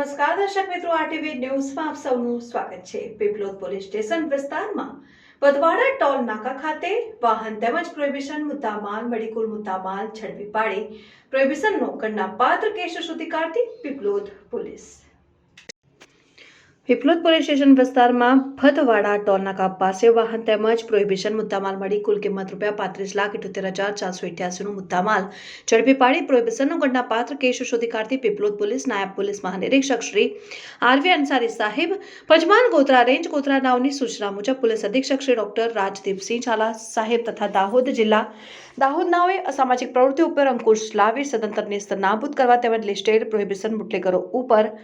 નમસ્કાર, દર્શક મિત્રો આરટીવી ન્યૂઝમાં આપ સૌનું સ્વાગત છે. પીપલોદ પોલીસ સ્ટેશન વિસ્તારમાં પદવાડા ટોલ નાકા ખાતે વાહન તેમજ પ્રોહિબિશન મુદ્દામાલ, મેડિકલ કુલ મુદ્દામાલ ઝડપી પાડી પ્રોહિબિશનનો ગણનાપાત્ર કેસ સુધી કાઢતી Piplod police. Piplod police station વિસ્તારમાં ફતવાડા ટોલનાકા પાસે વાહન તેમજ પ્રોહિબિશન મુદ્દામાલ મળી કુલ કિંમત રૂપિયા પાંત્રીસ લાખ ઇઠોતેર હજાર ચારસો ઇઠ્યાસીનો મુદ્દામાલ. ઝડપી પાડી પ્રોહિબિશનનો ગણનાપાત્ર કેસ શોધી કાઢતી પીપલોદ પોલીસ નાયબ પોલીસ મહાનિરીક્ષક શ્રી આરવી અંસારી સાહેબ. પંચમાન ગોત્રા રેન્જ ગોત્રા નાવની સૂચના મુજબ પોલીસ અધિક્ષક શ્રી ડોક્ટર રાજદીપસિંહ ઝાલા સાહેબ તથા દાહોદ જિલ્લા દાહોદ નાઓએ અસામાજિક પ્રવૃત્તિ ઉપર અંકુશ લાવી સદંતર નેસ્ત નાબૂદ કરવા તેમજ લિસ્ટેડ પ્રોહિબિશન બુટલેગરો ઉપર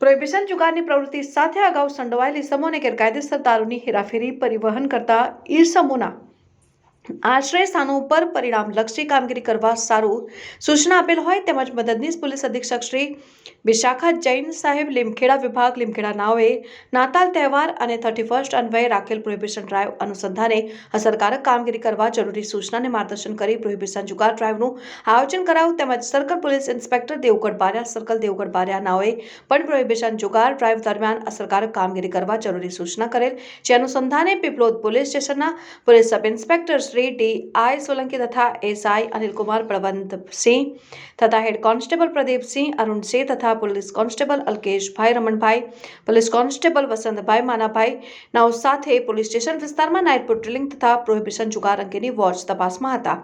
પ્રોહિબિશન જુગારની પ્રવૃત્તિ સાથે અગાઉ સંડોવાયેલ ઇસમોને ગેરકાયદેસર દારૂની હેરાફેરી પરિવહન કરતા ઈસમોના આશ્રય સ્થાનો ઉપર પરિણામલક્ષી કામગીરી કરવા સારું સૂચના આપેલ હોય તેમજ મદદનીશ પોલીસ અધિક્ષક શ્રી વિશાખા જૈન સાહેબ લીમખેડા વિભાગ લીમખેડા નાઓએ નાતાલ તહેવાર અને થર્ટી ફર્સ્ટ અન્વયે રાખેલ પ્રોહિબિશન ડ્રાઈવ અનુસંધાને અસરકારક કામગીરી કરવા જરૂરી સૂચનાને માર્ગદર્શન કરી પ્રોહિબિશન જુગાર ડ્રાઈવનું આયોજન કરાયું તેમજ circle police inspector Devgadh Baria circle Devgadh Baria નાઓએ પણ પ્રોહિબિશન જુગાર ડ્રાઈવ દરમિયાન અસરકારક કામગીરી કરવા જરૂરી સૂચના કરેલ, જે અનુસંધાને પીપલોદ પોલીસ સ્ટેશનના police sub inspector Shri D I Solanki તથા એસઆઈ અનિલકુમાર પ્રબંધસિંહ તથા હેડ કોન્સ્ટેબલ પ્રદીપસિંહ અરુણસિંહ તથા police constable Alkeshbhai Ramanbhai police constable Vasantbhai Manabhai નાઓ સાથે પોલીસ સ્ટેશન વિસ્તારમાં નાઇટ પેટ્રોલિંગ તથા પ્રોહિબિશન જુગાર અંગેની વોચ તપાસમાં હતા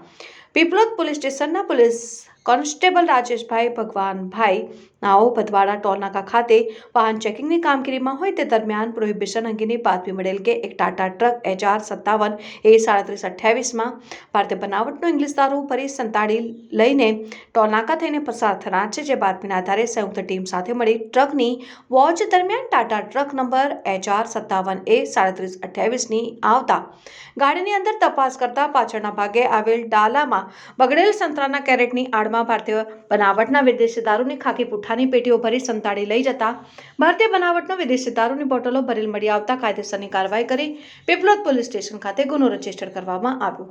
પીપલોદ પોલીસ સ્ટેશનના પોલીસ કોન્સ્ટેબલ રાજેશભાઈ ભગવાનભાઈ નાઓ ભદવાડા ટોલનાકા ખાતે વાહન ચેકિંગની કામગીરીમાં હોય તે દરમિયાન પ્રોહિબિશન અંગેની બાતમી મળેલ કે એક ટાટા ટ્રક એચઆર સત્તાવન એ સાડત્રીસ અઠ્યાવીસમાં ભારતીય બનાવટનો ઇંગ્લિશ દારૂ ભરી સંતાડી લઈને ટોલનાકા થઈને પસાર થનાર છે, જે બાતમીના આધારે સંયુક્ત ટીમ સાથે મળી ટ્રકની વોચ દરમિયાન ટાટા ટ્રક નંબર એચઆર સત્તાવન એ સાડત્રીસ અઠ્યાવીસની આવતા ગાડીની અંદર તપાસ કરતા પાછળના ભાગે આવેલ ડાલામાં બગડેલ સંતરાના કેરેટની આડમાં ભારતીય બનાવટના વિદેશી દારૂની ખાકી પુઠ્ઠાની પેટીઓ ભરી સંતાડી લઈ જતા ભારતીય બનાવટનો વિદેશી દારૂની બોટલો ભરેલ મળી આવતા કાયદેસરની કાર્યવાહી કરી પીપલોદ પોલીસ સ્ટેશન ખાતે ગુનો રજિસ્ટર કરવામાં આવ્યો.